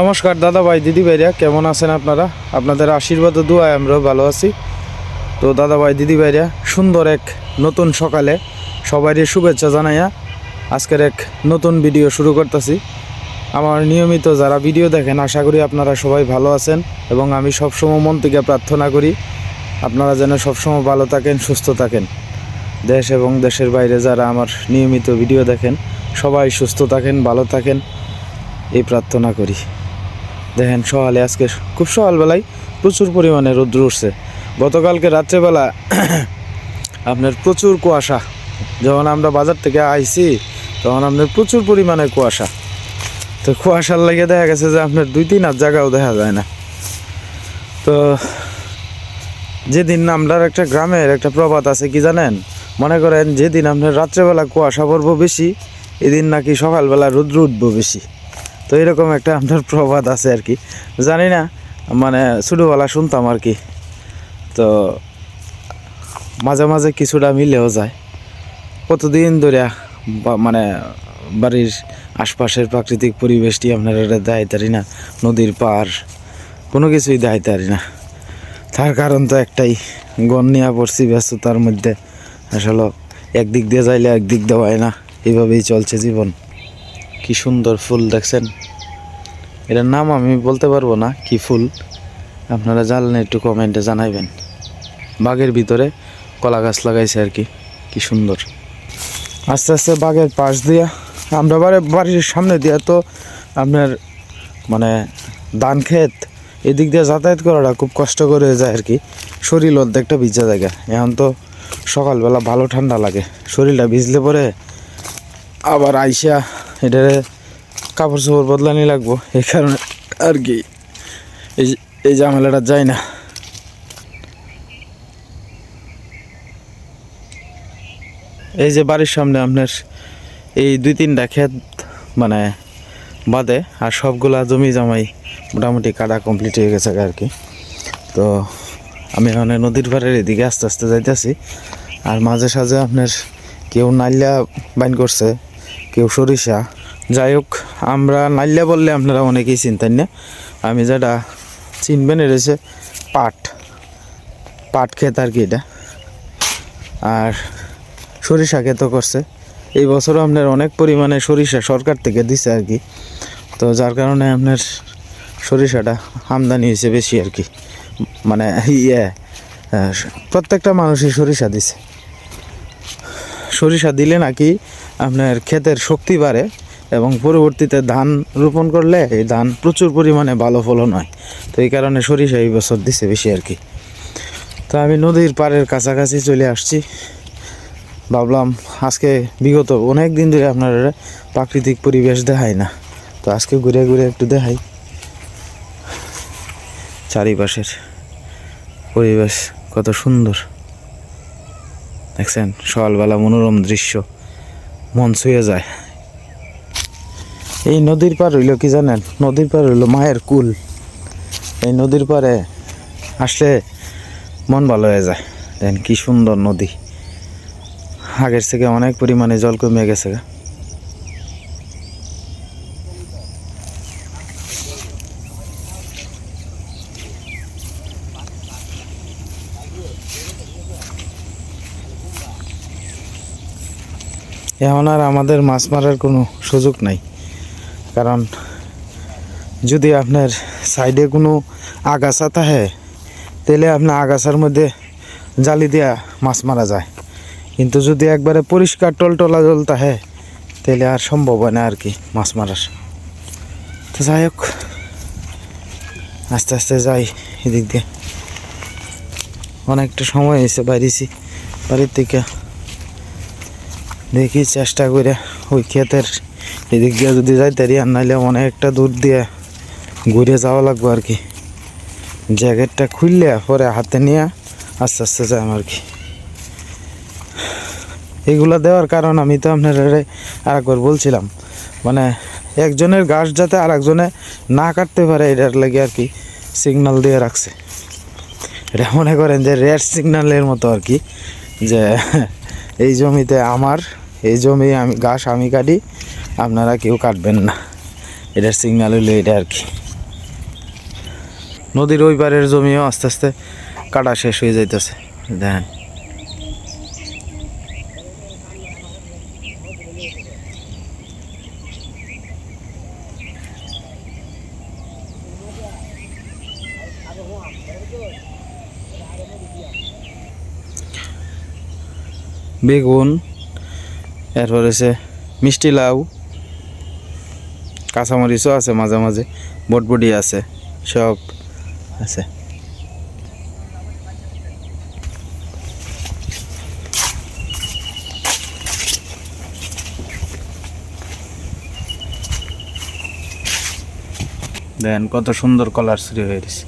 নমস্কার দাদা ভাই, দিদি ভাইরা, কেমন আছেন আপনারা? আপনাদের আশীর্বাদ ও দোয়ায় আমরাও ভালো আছি। তো দাদা ভাই, দিদি ভাইরা, সুন্দর এক নতুন সকালে সবারই শুভেচ্ছা জানাইয়া আজকের এক নতুন ভিডিও শুরু করতেছি। আমার নিয়মিত যারা ভিডিও দেখেন, আশা করি আপনারা সবাই ভালো আছেন এবং আমি সবসময় মন থেকে প্রার্থনা করি, আপনারা যেন সবসময় ভালো থাকেন, সুস্থ থাকেন। দেশ এবং দেশের বাইরে যারা আমার নিয়মিত ভিডিও দেখেন, সবাই সুস্থ থাকেন, ভালো থাকেন, এই প্রার্থনা করি। দেখেন সকালে আজকে খুব সকালবেলায় প্রচুর পরিমাণে রৌদ্র উঠছে। গতকালকে রাত্রেবেলা আপনার প্রচুর কুয়াশা। যখন আমরা বাজার থেকে আইছি, তখন আপনার প্রচুর পরিমাণে কুয়াশা। তো কুয়াশার লেগে দেখা গেছে যে আপনার দুই তিন হাত জায়গাও দেখা যায় না। তো যেদিন আমরা একটা গ্রামের একটা প্রবাদ আছে, কি জানেন? মনে করেন যেদিন আপনার রাত্রেবেলা কুয়াশা পড়ব বেশি, এদিন নাকি সকালবেলা রৌদ্র উঠবো বেশি। তো এরকম একটা আপনার প্রবাদ আছে আর কি। জানি না মানে ছোটোবেলা শুনতাম আর কি। তো মাঝে মাঝে কিছুটা মিলেও যায়। কতদিন ধরে মানে বাড়ির আশপাশের প্রাকৃতিক পরিবেশটি আপনারা দেয় তারি না, নদীর পার কোনো কিছুই দেয় তারি না। তার কারণ তো একটাই গণ নিয়ে পড়ছি ব্যস্ততার মধ্যে। আসলে একদিক দিয়ে যাইলে একদিক দেওয়ায় না। এইভাবেই চলছে জীবন। কি সুন্দর ফুল দেখছেন? এটার নাম আমি বলতে পারব না কি ফুল। আপনারা জানলে একটু কমেন্টে জানাইবেন। বাগের ভিতরে কলা গাছ লাগাইছে আর কি কি সুন্দর। আস্তে আস্তে বাগের পাশ দিয়া, আমরা বাড়ি বাড়ির সামনে দিয়া তো আপনার মানে ধান ক্ষেত, এদিক দিয়ে যাতায়াত করাটা খুব কষ্ট করে যায় আর কি। শরীর অর্ধেকটা ভিজা জায়গা। এখন তো সকালবেলা ভালো ঠান্ডা লাগে। শরীরটা ভিজলে পরে আবার আইসা এটারে কাপড় চোপড় বদলানি লাগবো এই কারণে আর কি। এই এই ঝামেলাটা যায় না। এই যে বাড়ির সামনে আপনার এই দুই তিনটা ক্ষেত মানে বাদে, আর সবগুলা জমি জামাই মোটামুটি কাটা কমপ্লিট হয়ে গেছে আর কি। তো আমি মানে নদীর পাড়ের এদিকে আস্তে আস্তে যাইতেছি, আর মাঝে সাঝে আপনার কেউ নাইলা বাইন করছে কেউ সরিষা। যাই হোক, আমরা নাইলা বললে আপনারা অনেকেই চিনতেন না। আমি যেটা চিনবেন হচ্ছে পাট। পাট ক্ষেত আর কি এটা। আর সরিষা ক্ষেত করছে। এই বছরও আপনার অনেক পরিমাণে সরিষা সরকার থেকে দিছে আর কি। তো যার কারণে আপনার সরিষাটা আমদানি হয়েছে বেশি আর কি। মানে ইয়ে প্রত্যেকটা মানুষই সরিষা দিছে। সরিষা দিলে নাকি আপনার ক্ষেতের শক্তি বাড়ে এবং পরবর্তীতে ধান রোপণ করলে এই ধান প্রচুর পরিমাণে ভালো ফলন হয়। তো এই কারণে সরিষা এই বছর দিছে বেশি আর কি। তো আমি নদীর পাড়ের কাছাকাছি চলে আসছি। ভাবলাম আজকে বিগত অনেক দিন ধরে আপনার প্রাকৃতিক পরিবেশ দেখায় না। তো আজকে ঘুরে ঘুরে একটু দেখাই। চারিপাশের পরিবেশ কত সুন্দর। দেখছেন? সকালবেলা মনোরম দৃশ্য। মন ছুঁয়ে যায়। এই নদীর পার হইল কি জানেন? নদীর পার হইল মায়ের কুল। এই নদীর পারে আসলে মন ভালো হয়ে যায়। দেখেন কি সুন্দর নদী। আগের থেকে অনেক পরিমাণে জল কমে গেছে এখন আর আমাদের মাছ মারার কোনো সুযোগ নাই। কারণ যদি আপনার সাইডে কোনো আগাছা থাকে, তাহলে আপনার আগাছার মধ্যে জালি দিয়া মাছ মারা যায়। কিন্তু যদি একবারে পরিষ্কার টলটলা জল থাকে, তাহলে আর সম্ভব হয় না আর কি মাছ মারার। তো যাই হোক, আস্তে আস্তে যাই এদিক দিয়ে। অনেকটা সময় এসে বাইরেছি, বাড়ির থেকে দেখি চেষ্টা করে ওই ক্ষেতের এদিক দিয়ে যদি যাই তারি আর নাইলে অনেকটা দূর দিয়ে ঘুরে যাওয়া লাগবে আর কি। জ্যাকেটটা খুললে পরে হাতে নিয়ে আস্তে আস্তে যাই আর কি। এগুলো দেওয়ার কারণ আমি তো আপনার আর একবার বলছিলাম মানে একজনের গাছ যাতে আর একজনে না কাটতে পারে, এটার লাগে আর কি সিগনাল দিয়ে রাখছে। এটা মনে করেন যে রেড সিগনালের মতো আর কি, যে এই জমিতে আমার এই জমি আমি, ঘাস আমি কাটি, আপনারা কেউ কাটবেন না। এটার সিগন্যাল হইল এটা আর কি। নদীর ওই পারের জমিও আস্তে আস্তে কাটা শেষ হয়ে যাইতেছে, দেখেন। বেগুন এরপর হচ্ছে মিষ্টি লাউ। কাঁচামরিচও আছে মাঝে মাঝে, বটবটি আছে, সব আছে। দেন কত সুন্দর কলার শ্রী হয়ে গেছে।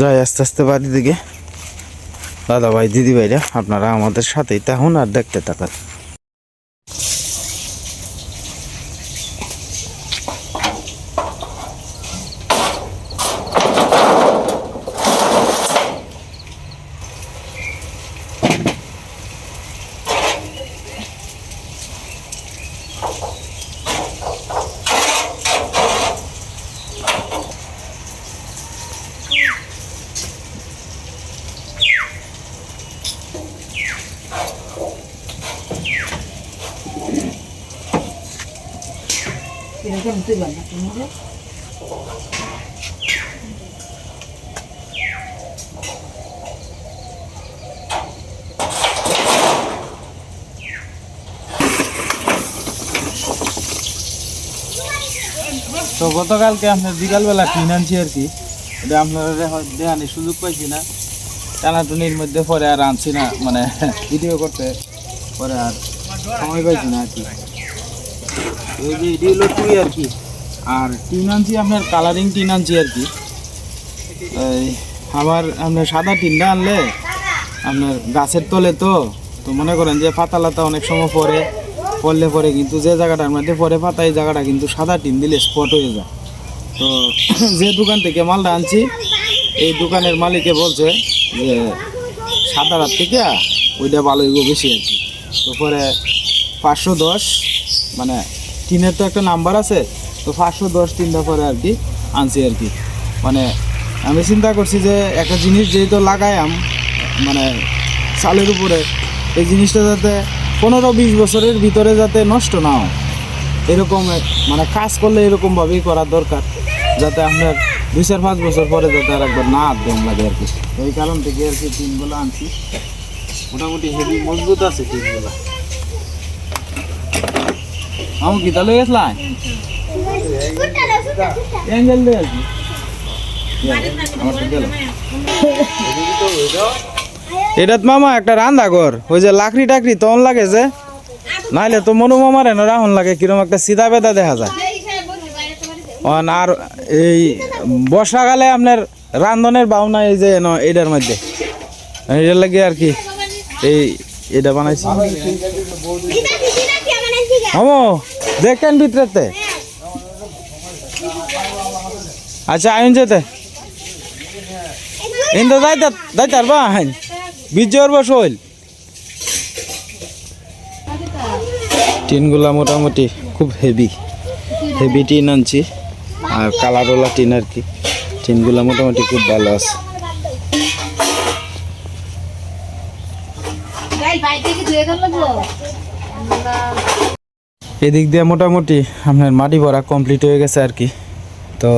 যাই, আস্তে আস্তে বাড়ি দিকে। দাদা ভাই, দিদি ভাইরা, আপনারা আমাদের সাথেই তখন আর দেখতে থাকুন এরকম তুই বানা তুমি যে তো গতকালকে আপনার বিকালবেলা কিনে আনছি আর কি। এটা আপনারা দেখানি সুযোগ পাইছি না, টানাটুনির মধ্যে পরে আর আনছি না মানে ভিডিও করতে পরে আর সময় পাইছি না আর কি। আর কি। আর টিন আনছি, আপনার কালারিং টিন আনছি আর কি। আবার আপনার সাদা টিনটা আনলে আপনার গাছের তলে তো তো মনে করেন যে পাতা লাতা অনেক সময় পরে পড়লে পরে কিন্তু যে জায়গাটার মধ্যে পরে পাতা, এই জায়গাটা কিন্তু সাদা টিন দিলে স্পট হয়ে যায়। তো যে দোকান থেকে মালটা আনছি, এই দোকানের মালিকে বলছে যে, সাদা রাত থেকে ওইটা ভালো হইব বেশি আর কি। তো পরে পাঁচশো দশ মানে টিনের তো একটা নাম্বার আছে, তো পাঁচশো দশ তিনটা পরে আর কি আনছি আর কি। মানে আমি চিন্তা করছি যে, একটা জিনিস যেহেতু লাগাইয়াম মানে চালের উপরে, এই জিনিসটা যাতে পনেরো বিশ বছরের ভিতরে যাতে নষ্ট না হয়। এরকম মানে কাজ করলে এরকমভাবেই করা দরকার যাতে আপনার দুই চার পাঁচ বছর পরে যাতে আর একবার না দম লাগে আর কি। এই কারণ থেকে আর কি টিনগুলো আনছি। মোটামুটি হেভি মজবুত আছে টিনগুলো। আমি কি তাহলে গেছিলাম অ্যাঙ্গেল দিয়ে আমার তো গেল। এটাত মামা একটা রান্দা ঘর। ওই যে লাকড়ি টাকড়ি তখন লাগে যে, নাইলে তো মনু মামার এনে রাহন লাগে, কিরম একটা সিধা বেদা দেখা যায়। আর এই বর্ষাকালে আপনার রান্ধনের বাউনা এই যে এটার মধ্যে। এটার লাগে আর কি, এই এটা বানাইছি। আমো দেখেন ভিতরেতে। আচ্ছা আইন যেতে। ইন তো যাইতে যাইতে বা, আইন। বিজয়ের বসল টিনগুলা মোটামুটি খুব হেভি হেভি টিন আনছি, আর কালারওয়ালা টিন আর কি। টিনগুলা মোটামুটি খুব ভালো আছে। এদিক দিয়ে মোটামুটি আপনার মাটি ভরা কমপ্লিট হয়ে গেছে আর কি। তো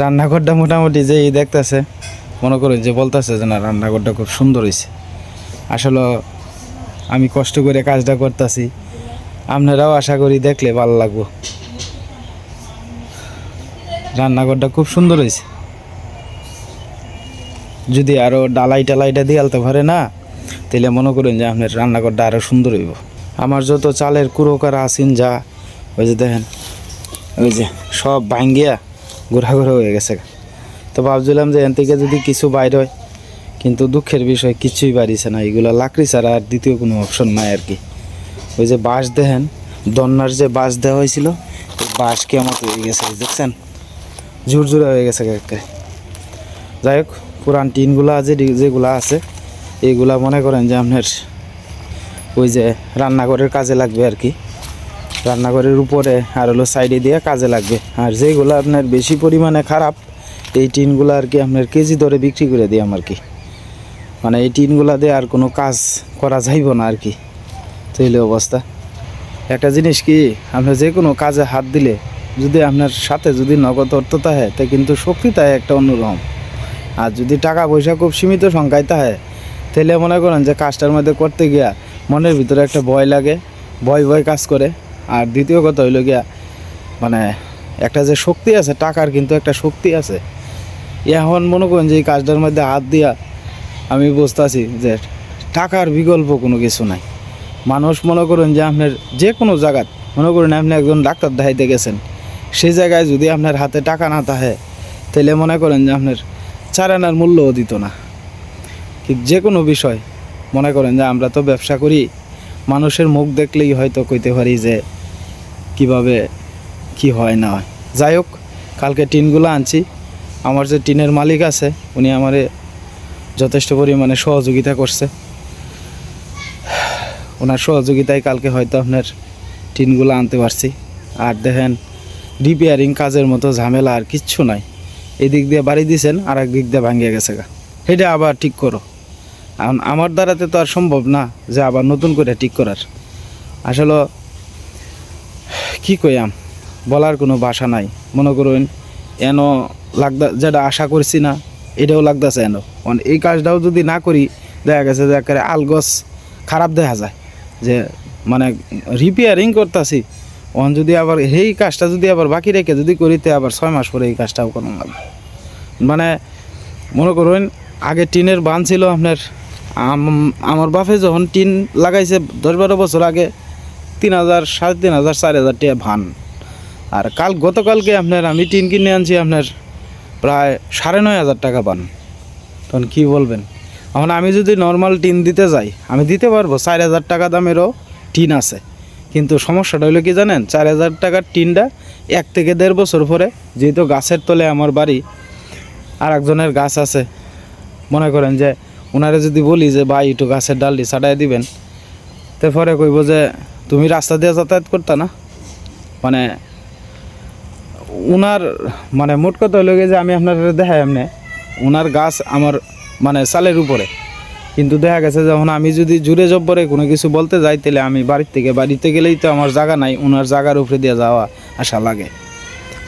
রান্নাঘরটা মোটামুটি যে এই দেখতেছে মনে করেন যে বলতেছে যে না, রান্নাঘরটা খুব সুন্দর হয়েছে আসলে আমি কষ্ট করে কাজটা করতেছি। আপনারাও আশা করি দেখলে ভালো লাগবো। রান্নাঘরটা খুব সুন্দর হয়েছে যদি আরও ডালাই টালাইটা দিয়ে আলতে পারে না, তাহলে মনে করেন যে আপনার রান্নাঘরটা আরও সুন্দর হইব। আমার যত চালের কুড়োকার আসিন যা, ওই যে দেখেন, ওই যে সব ভাঙ্গিয়া ঘোরা ঘোরা হয়ে গেছে তো ভাবছিলাম যে এন থেকে যদি কিছু বাইর হয়, কিন্তু দুঃখের বিষয়, কিছুই বাড়িছে না। এগুলো লাকড়ি ছাড়া আর দ্বিতীয় কোনো অপশন নাই আর কি। ওই যে বাঁশ দেখেন, দন্নার যে বাঁশ দেওয়া হয়েছিল বাঁশ কেমন হয়ে গেছে দেখছেন? ঝুরঝুরা হয়ে গেছে একেবারে। যাই হোক, পুরান টিনগুলা যে যেগুলা আছে এইগুলা মনে করেন যে আপনার ওই যে রান্নাঘরের কাজে লাগবে আর কি। রান্নাঘরের উপরে আর হলো সাইডে দিয়ে কাজে লাগবে। আর যেগুলো আপনার বেশি পরিমাণে খারাপ এই টিনগুলো আর কি আপনার কেজি ধরে বিক্রি করে দিই আমার কি। মানে এই টিনগুলা দিয়ে আর কোনো কাজ করা যাইব না আর কি। তৈলি অবস্থা। একটা জিনিস কি আপনার যে কোনো কাজে হাত দিলে যদি আপনার সাথে যদি নগদ অর্থ থাকে, তা কিন্তু শক্তি থাকে একটা অন্যরকম। আর যদি টাকা পয়সা খুব সীমিত সংখ্যায় থাকে, তাহলে মনে করেন যে কাজটার মধ্যে করতে গিয়া মনের ভিতরে একটা ভয় লাগে, ভয় ভয় কাজ করে। আর দ্বিতীয় কথা হইল গিয়া মানে একটা যে শক্তি আছে, টাকার কিন্তু একটা শক্তি আছে। এখন মনে করেন যে এই কাজটার মধ্যে হাত দিয়া আমি বুঝতেছি যে টাকার বিকল্প কোনো কিছু নাই। মানুষ মনে করেন যে আপনার যে কোনো জায়গাত মনে করেন আপনি একজন ডাক্তার দেখাইতে গেছেন সেই জায়গায় যদি আপনার হাতে টাকা না থাকে, তাহলে মনে করেন যে আপনার চার আনার মূল্যও দিত না। কি যে কোনো বিষয়, মনে করেন যে আমরা তো ব্যবসা করি, মানুষের মুখ দেখলেই হয়তো কইতে পারি যে কীভাবে কি হয় না হয়। যাই হোক, কালকে টিনগুলো আনছি। আমার যে টিনের মালিক আছে, উনি আমারে যথেষ্ট পরিমাণে সহযোগিতা করছে। ওনার সহযোগিতায় কালকে হয়তো আপনার টিনগুলো আনতে পারছি। আর দেখেন রিপেয়ারিং কাজের মতো ঝামেলা আর কিচ্ছু নাই। এদিক দিয়ে বাড়ি দিয়েছেন আর এক দিক দিয়ে ভাঙিয়ে গেছে গা। এটা আবার ঠিক করো। এখন আমার দ্বারাতে তো আর সম্ভব না যে আবার নতুন করে ঠিক করার। আসলে কি কইয়াম, বলার কোনো ভাষা নাই। মনে করুন, এন লাগদা যেটা আশা করছি না, এটাও লাগতেছে এন। কারণ এই কাজটাও যদি না করি, দেখা গেছে যে একেবারে আল আলগস খারাপ দেখা যায়। যে মানে রিপেয়ারিং করতেছি ওখান যদি আবার এই কাজটা যদি আবার বাকি রেখে যদি করিতে আবার ছয় মাস পরে এই কাজটাও কোনো লাগবে মানে মনে করুন, আগে টিনের বান ছিল আপনার আমার বাপে যখন টিন লাগাইছে, দশ বারো বছর আগে, তিন হাজার, সাড়ে তিন হাজার, চার হাজার টাকা ভান। আর কাল গতকালকে আপনার আমি টিন কিনে আনছি আপনার প্রায় সাড়ে নয় হাজার টাকা পান। তখন কী বলবেন? এখন আমি যদি নর্মাল টিন দিতে যাই, আমি দিতে পারব, চার হাজার টাকা দামেরও টিন আছে। কিন্তু সমস্যাটা হলো কি জানেন, চার হাজার টাকার টিনটা এক থেকে দেড় বছর পরে যেহেতু গাছের তলে আমার বাড়ি আর একজনের গাছ আছে, মনে করেন যে ওনারে যদি বলি যে, ভাই, একটু গাছের ডালটি ছাটাই দিবেন। তো পরে কইব যে, তুমি রাস্তা দিয়ে যাতায়াত করতা না? মানে উনার মানে মোট কথা হলো যে আমি আপনার দেখাই এমনি, উনার গাছ আমার মানে চালের উপরে। কিন্তু দেখা গেছে যখন আমি যদি জুড়ে জব্বরে কোনো কিছু বলতে যাই, তাহলে আমি বাড়ির থেকে, বাড়িতে গেলেই তো আমার জায়গা নাই ওনার জায়গার উপরে দিয়ে যাওয়া আসা লাগে।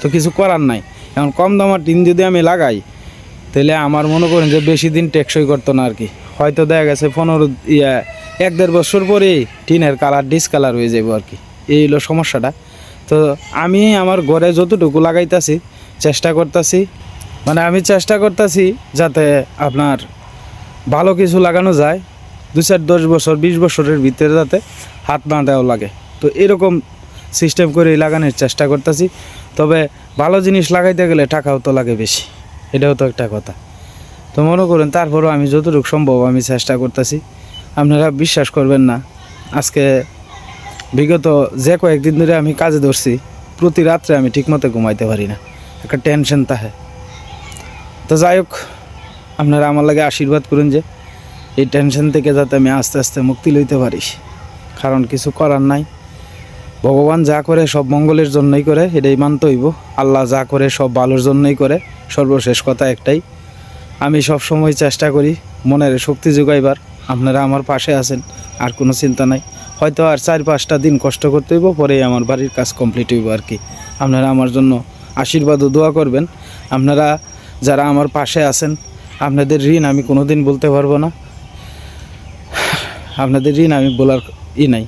তো কিছু করার নাই। এখন কম দামার টিন যদি আমি লাগাই, তাহলে আমার মনে করেন যে বেশি দিন টেকসই করতো না আর কি। হয়তো দেখা গেছে পনেরো, ইয়া, এক দেড় বছর পরেই টিনের কালার ডিসকালার হয়ে যাব আর কি। এই হলো সমস্যাটা। তো আমি আমার ঘরে যতটুকু লাগাইতাছি, চেষ্টা করতেছি। মানে আমি চেষ্টা করতেছি যাতে আপনার ভালো কিছু লাগানো যায়। দু চার দশ বছর, বিশ বছরের ভিতরে যাতে হাত না দেওয়া লাগে। তো এরকম সিস্টেম করে লাগানোর চেষ্টা করতেছি। তবে ভালো জিনিস লাগাইতে গেলে টাকাও তো লাগে বেশি। এটাও তো একটা কথা। তো মনে করেন, তারপরেও আমি যতটুকু সম্ভব আমি চেষ্টা করতেছি। আপনারা বিশ্বাস করবেন না, আজকে বিগত যে কয়েকদিন ধরে আমি কাজে ধরছি, প্রতি রাত্রে আমি ঠিকমতো ঘুমাইতে পারি না। একটা টেনশন তাহে। তো যাই হোক, আপনারা আমার লাগে আশীর্বাদ করুন যে, এই টেনশন থেকে যাতে আমি আস্তে আস্তে মুক্তি লইতে পারি। কারণ কিছু করার নাই। ভগবান যা করে সব মঙ্গলের জন্যই করে, এটাই মানতে হইব। আল্লাহ যা করে সব ভালোর জন্যই করে, সর্বশেষ কথা একটাই। আমি সব সময় চেষ্টা করি মনের শক্তি যোগাইবার। আপনারা আমার পাশে আছেন, আর কোনো চিন্তা নাই। হয়তো আর চার পাঁচটা দিন কষ্ট করতে হইব, পরেই আমার বাড়ির কাজ কমপ্লিট হইব আর কি। আপনারা আমার জন্য আশীর্বাদ ও দোয়া করবেন। আপনারা যারা আমার পাশে আছেন, আপনাদের ঋণ আমি কোনো দিন বলতে পারব না। আপনাদের ঋণ আমি বলার ই নাই।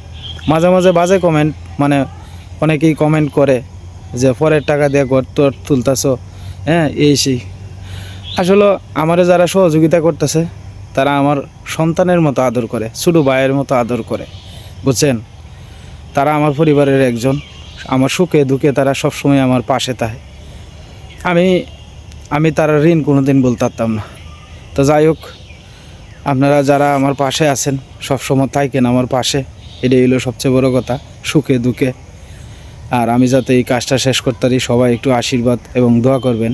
মাঝে মাঝে বাজে কমেন্ট মানে অনেকেই কমেন্ট করে যে, পরের টাকা দিয়ে ঘর তোর তুলতাছো। হ্যাঁ এই সেই। আসলে আমারে যারা সহযোগিতা করতেছে, তারা আমার সন্তানের মতো আদর করে, ছোটো ভাইয়ের মতো আদর করে। বুঝছেন? তারা আমার পরিবারের একজন। আমার সুখে দুঃখে তারা সবসময় আমার পাশে থাকে। আমি আমি তারা ঋণ কোনো দিন বলতে পারতাম না। তো যাই হোক, আপনারা যারা আমার পাশে আছেন, সবসময় থাকেন আমার পাশে। এটাই হলো সবচেয়ে বড় কথা, সুখে দুঃখে। আর আমি যাতে এই কাজটা শেষ করতে পারি, সবাই একটু আশীর্বাদ এবং দোয়া করবেন,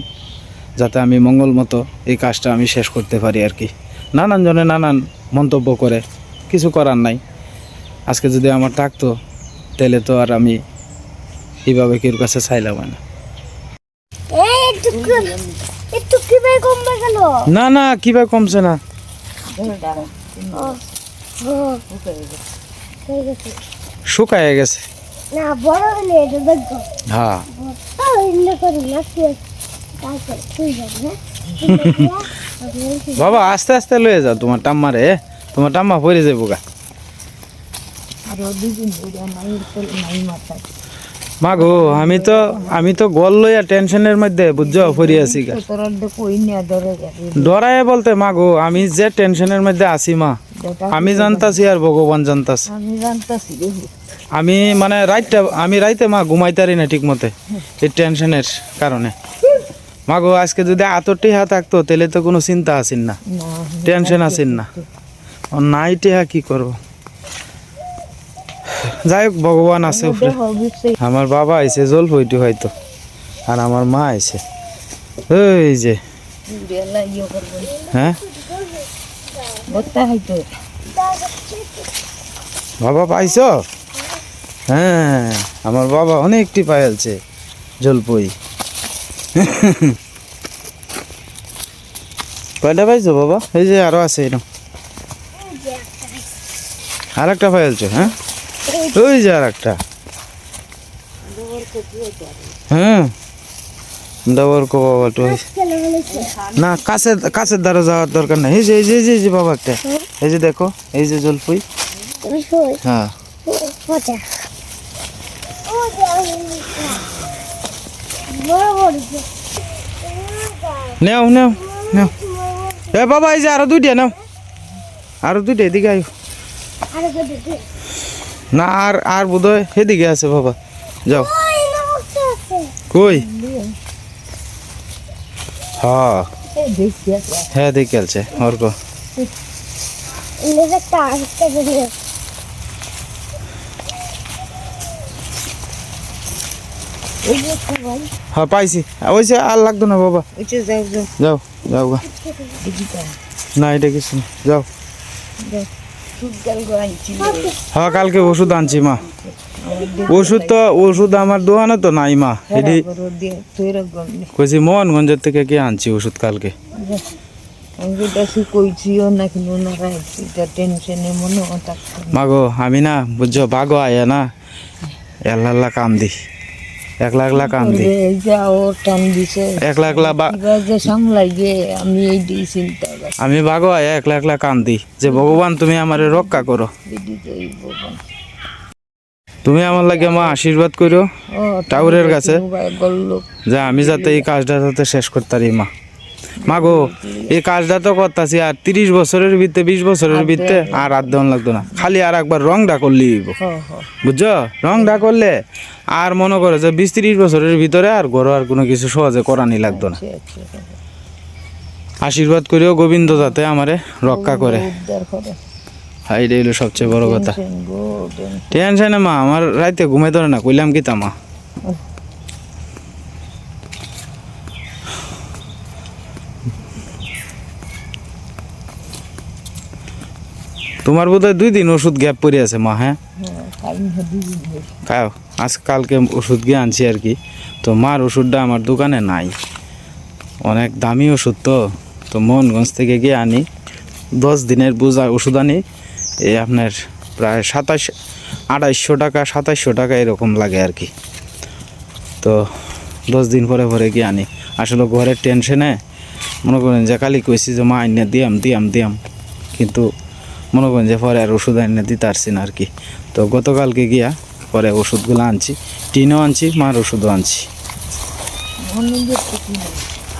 যাতে আমি মঙ্গল মতো এই কাজটা আমি শেষ করতে পারি আর কি। নানান জনে নানান মন্তব্য করে, কিছু করার নাই। আজকে যদি আমার থাকতো তাহলে তো আর আমি এইভাবে কেউ কাছে চাইলাম না। না না কীভাবে কমছে না? শুকায় গেছে। হ্যাঁ। বাবা আস্তে আস্তে লয়ে যাও তোমার টাম্মারে তোমার টাম্মা পড়ে যাব গা আরও দুদিন ধরে আমার তোর নাই মাথা মা গো আমি তো আমি তো গল লইয়া টেনশনের মধ্যে বুঝছ পড়ে আছি ডরায় বলতে মা গো আমি যে টেনশনের মধ্যে আছি মা আমি জানতাছি আর ভগবান জানতাছি। আমি মানে রাইতটা আমি রাইতে মা ঘুমাইতারি না ঠিক মতে এই টেনশনের কারণে। মা গো আজকে যদি আতরটি হাত থাকতো তাহলে তো কোনো চিন্তা আসিন না টেনশন আসিন না। ও নাই টেহা কি করব? যাই হোক, ভগবান আছে উপরে। আমার বাবা আইছে জল হইতে হয়তো, আর আমার মা আইছে। ওই যে। হ্যাঁ? বাবা পাইছো? হ্যাঁ আমার বাবা অনেকটি পাইলছে জলপই। কয়টা পাইছো বাবা? এই যে আরও আছে এরকম আর একটা পাইলছো হ্যাঁ? ওই যে আর একটা হ্যাঁ দাবার কো বাবা তো না কাছের কাছের দ্বারা যাওয়ার দরকার নাই। এই যে এই যে এই যে, বাবা একটা। এই যে এই যে জলপুই হ্যাঁ। নেও নেও নেও। এ বাবা এই যে আরও দুইটা নাও। আরও দুইটা এদিকে না, আর আর বোধহয় এদিকে আছে বাবা। যাও। কই? হ্যাঁ। হ্যাঁ দেখে আছে। সবাই হ্যাঁ পাইছি। ওই যে আর লাগতো না বাবা। যাও যাও যাও যাও না, এটা কিছু যাও। গড়াইছি হ্যাঁ কালকে ওষুধ আনছি মা। ওষুধ তো ওষুধ আমার দোকানে তো নাই মা। এটি দিয়ে তৈরি কইছি মোহনগঞ্জের থেকে কি আনছি ওষুধ কালকে? আমি এটা মাগো আমি না বুঝছ ভাগো আয়া না। একলা একলা কাম দি একলা একলা কাম দি একলা একলা বা কিবা যে সামলাই আমি এই দিয়ে চিন্তা আমি ভাগো আয়া একলা একলা কান্দি যে, ভগবান, তুমি আমারে রক্ষা করো। তুমি আমার লাগে মা আশীর্বাদ করো টাউরের কাছে। যে, আমি যাতে এই কাজটা যাতে শেষ করতে পারি, মা। মাগো, এই কাজটা তো করতেছি আর তিরিশ বছরের ভিতরে বিশ বছরের ভিতরে আর আর দেওয়ান লাগতো না। খালি আর একবার রংটা হ বুঝছ? রংটা করলে আর মনে করো যে, বিশ তিরিশ বছরের ভিতরে আর গরো আর কোনো কিছু সহজে করানি লাগতো না। আশীর্বাদ করিও গোবিন্দ যাতে আমারে রক্ষা করে। উদ্ধার করে। হলো সবচেয়ে বড় কথা। টেনশন মা আমার রাইতে ঘুমাই ধরে না কইলাম কি তা মা? তোমার বোধহয় দুই দিন ওষুধ গ্যাপ পড়ে আছে মা হ্যাঁ? টাইম খাও আজ কালকে ওষুধ গিয়ে আনছি আর কি। তো মার ওষুধটা আমার দোকানে নাই। অনেক দামি ওষুধ তো। তো মোহনগঞ্জ থেকে গিয়ে আনি। দশ দিনের বোঝা ওষুধ আনি। এই আপনার প্রায় সাতাশ আড়াইশো টাকা সাতাইশশো টাকা এরকম লাগে আর কি। তো দশ দিন পরে পরে গিয়ে আনি। আসলে ঘরের টেনশনে মনে করেন যে কালি কইছি যে মা আইনে দিয়াম দিয়াম দিয়াম। কিন্তু মনে করেন যে পরে আর ওষুধ আইনে দিতে পারছি না আর কি। তো গতকালকে গিয়া পরে ওষুধগুলো আনছি। টিনও আনছি মার ওষুধও আনছি।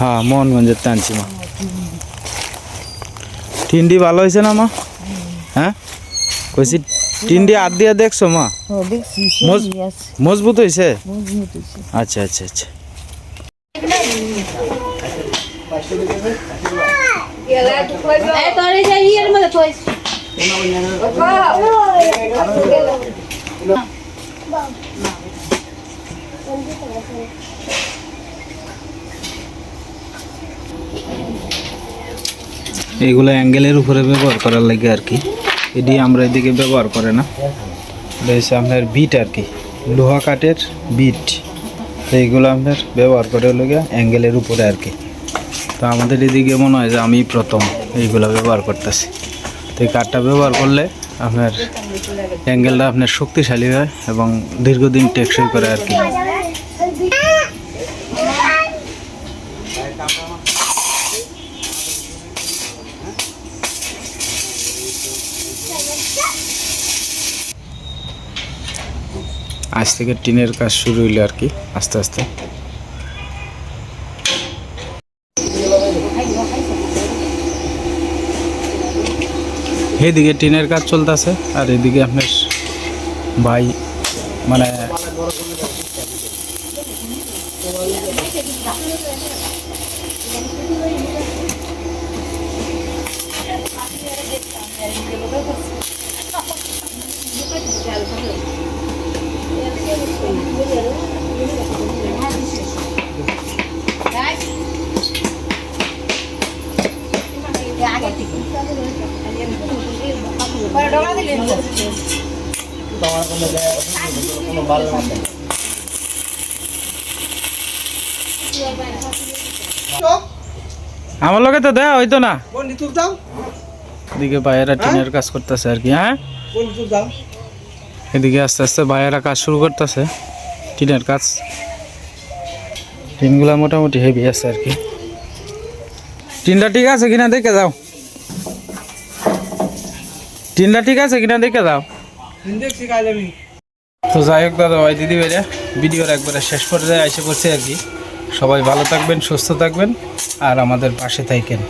হ্যাঁ মোহনগঞ্জের তে আনছি মা। টিন্ডি ভালো হয়েছে না মা হ্যাঁ কইছি টিন্ডি আর দিয়ে দেখছ মা মজবুত হয়েছে আচ্ছা আচ্ছা আচ্ছা তোরে এগুলো অ্যাঙ্গেলের উপরে ব্যবহার করার লাগে আর কি। এটি আমরা এদিকে ব্যবহার করে না। এটা হচ্ছে আপনার বিট আর কি। লোহা কাঠের বিট তো এইগুলো আপনার ব্যবহার করে হলো অ্যাঙ্গেলের উপরে আর কি। তো আমাদের এদিকে মনে হয় যে আমি প্রথম এইগুলো ব্যবহার করতেছি। তো এই কাঠটা ব্যবহার করলে আপনার অ্যাঙ্গেলটা আপনার শক্তিশালী হয় এবং দীর্ঘদিন টেকসই করে আর কি। আজ থেকে টিনের কাজ শুরু হইল আর কি, আস্তে আস্তে। এদিকে টিনের কাজ চলতেছে, আর এদিকে আপনার ভাই মানে আমার লগে তো দেয়া হইতো না। এদিকে ভাইয়েরা টিনের কাজ করতেছে আর কি হ্যাঁ? এদিকে আস্তে আস্তে ভাইয়েরা কাজ শুরু করতেছে, টিনের কাজ। টিনগুলা মোটামুটি হেভি আছে আর কি। টিনটা ঠিক আছে কিনা দেখে যাও। টিনটা ঠিক আছে কিনা দেখে যাও। তো যাই হোক দাদা ভাই, দিদি ভাইরা, ভিডিওর একবারে শেষ পর্যায়ে এসে করছি আর কি। সবাই ভালো থাকবেন, সুস্থ থাকবেন, আর আমাদের পাশে থাকেন